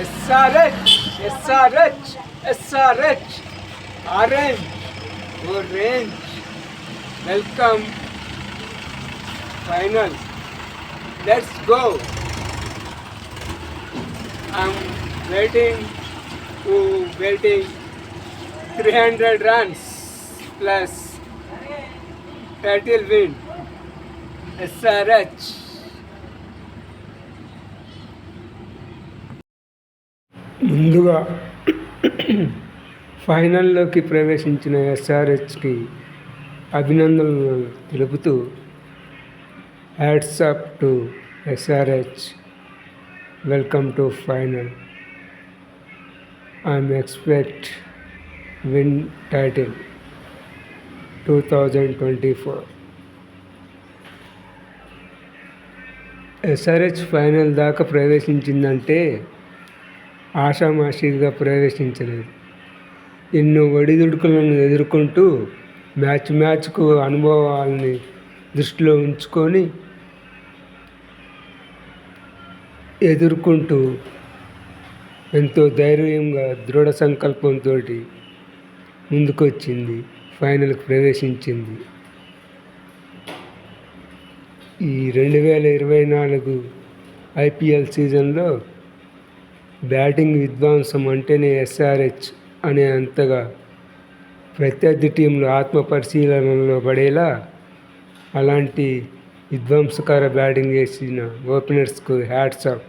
SRH SRH SRH orange, orange welcome. Final. Let's go. I'm waiting to waiting 300 runs plus title win. SRH ముందుగా ఫైనల్లోకి ప్రవేశించిన ఎస్ఆర్హెచ్కి అభినందనలు తెలుపుతూ hats off to SRH. Welcome to final. I'm expect win title two thousand twenty four. SRH final దాకా ప్రవేశించిందంటే ఆషామాషీగా ప్రవేశించలేదు. ఎన్నో ఒడిదుడుకులను ఎదుర్కొంటూ match మ్యాచ్కు అనుభవాలని దృష్టిలో ఉంచుకొని ఎదుర్కొంటూ ఎంతో ధైర్యంగా దృఢ సంకల్పంతో ముందుకొచ్చింది ఫైనల్కి ప్రవేశించింది. ఈ రెండు వేల ఇరవై నాలుగు ఐపీఎల్ సీజన్లో బ్యాటింగ్ విధ్వంసం అంటేనే ఎస్ఆర్హెచ్ అనే అంతగా ప్రత్యర్థి టీంలు ఆత్మ పరిశీలనలో పడేలా అలాంటి విధ్వంసకర బ్యాటింగ్ చేసిన ఓపెనర్స్కు హ్యాట్స్ ఆఫ్.